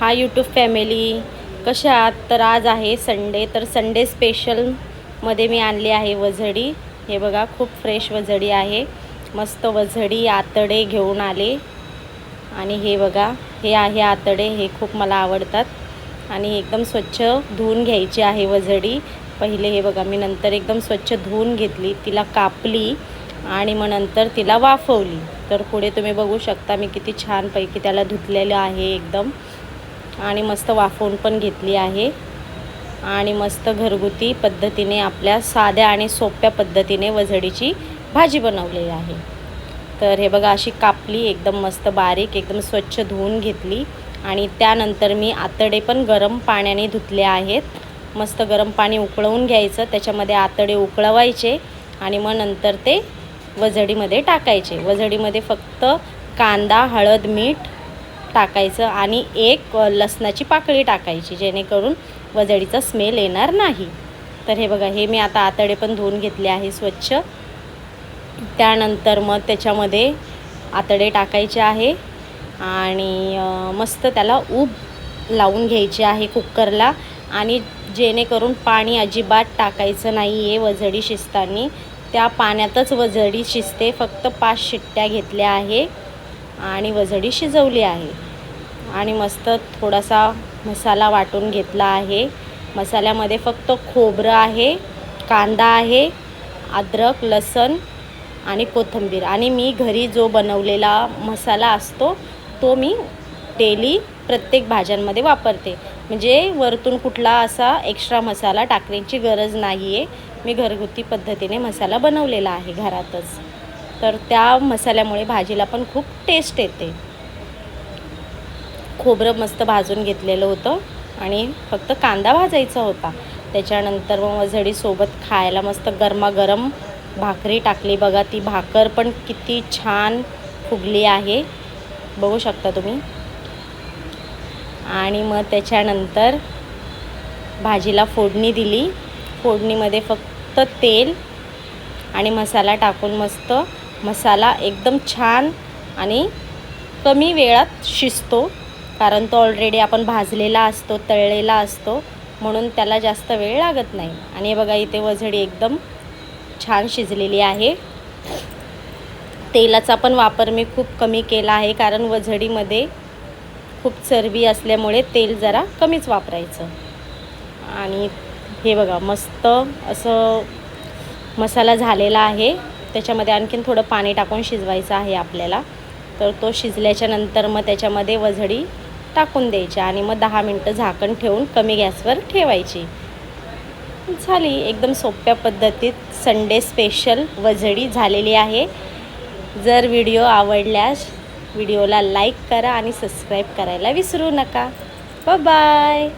हा YouTube family कशा आहात? तर आज आहे संडे तर संडे स्पेशलमध्ये मी आणली आहे वझडी. हे बघा खूप फ्रेश वझडी आहे. मस्त वझडी आतडे घेऊन आले. आणि हे बघा हे आहे आतडे. हे खूप मला आवडतात. आणि एकदम स्वच्छ धुवून घ्यायची आहे वझडी. पहिले हे बघा मी नंतर एकदम स्वच्छ धुवून घेतली. तिला कापली आणि मग नंतर तिला वाफवली. तर पुढे तुम्ही बघू शकता मी किती छानपैकी त्याला धुतलेलं आहे एकदम. आणि मस्त वाफवून पण घेतली आहे. आणि मस्त घरगुती पद्धतीने आपल्या साध्या आणि सोप्या पद्धतीने वझडीची भाजी बनवलेली आहे. तर हे बघा अशी कापली एकदम मस्त बारीक एकदम स्वच्छ धुवून घेतली. आणि त्यानंतर मी आतडे पण गरम पाण्याने धुतले आहेत. मस्त गरम पाणी उकळवून घ्यायचं त्याच्यामध्ये आतडे उकळवायचे आणि मग नंतर ते वझडीमध्ये टाकायचे. वझडीमध्ये फक्त कांदा हळद मीठ टाकायचं आणि एक लसणाची पाकळी टाकायची जेणेकरून वजडीचा स्मेल येणार नाही. तर हे बघा हे मी आता आतडे पण धुवून घेतले आहे स्वच्छ. त्यानंतर मग त्याच्यामध्ये आतडे टाकायचे आहे आणि मस्त त्याला ऊब लावून घ्यायची आहे कुकरला आणि जेणेकरून पाणी अजिबात टाकायचं नाही आहे वजडी शिजताना. त्या पाण्यातच वजडी शिजते फक्त पाच शिट्ट्या घेतल्या आहे. आणि वजडी शिजवली आहे. आणि मस्त थोडासा मसाला वाटून घेतला आहे. मसाल्यामध्ये फक्त खोबरं आहे कांदा आहे अद्रक लसण आणि कोथिंबीर. आणि मी घरी जो बनवलेला मसाला असतो तो मी डेली प्रत्येक भाज्यांमध्ये वापरते. म्हणजे वरतून कुठला असा एक्स्ट्रा मसाला टाकण्याची गरज नाही आहे मी घरगुती पद्धतीने मसाला बनवलेला आहे घरातच. तर त्या मसाल्यामुळे भाजीला पण खूप टेस्ट येते. खोबरं मस्त भाजून घेतलेलं होतं आणि फक्त कांदा भाजायचा होता. त्याच्यानंतर मग वझडीसोबत खायला मस्त गरमागरम भाकरी टाकली. बघा ती भाकर पण किती छान फुगली आहे. बघू शकता तुम्ही. आणि मग त्याच्यानंतर भाजीला फोडणी दिली. फोडणीमध्ये फक्त तेल आणि मसाला टाकून मस्त मसाला एकदम छान आणि कमी वेळात शिजतो कारण तो ऑलरेडी आपण भाजलेला असतो तळलेला असतो म्हणून त्याला जास्त वेळ लागत नाही. आणि हे बघा इथे वझडी एकदम छान शिजलेली आहे. तेलाचा पण वापर मी खूप कमी केला आहे कारण वझडीमध्ये खूप चरबी असल्यामुळे तेल जरा कमीच वापरायचं. आणि हे बघा मस्त असं मसाला झालेला आहे. त्याच्यामध्ये आणखीन थोडं पाणी टाकून शिजवायचं आहे आपल्याला. तर तो शिजल्याच्या नंतर मग त्याच्यामध्ये वझडी टाकून द्यायची आणि मग दहा मिनटं झाकण ठेवून कमी गॅसवर ठेवायची. झाली एकदम सोप्या पद्धतीत संडे स्पेशल वझडी झालेली आहे. जर व्हिडिओ आवडल्यास व्हिडिओला लाईक करा आणि सबस्क्राईब करायला विसरू नका. बाय.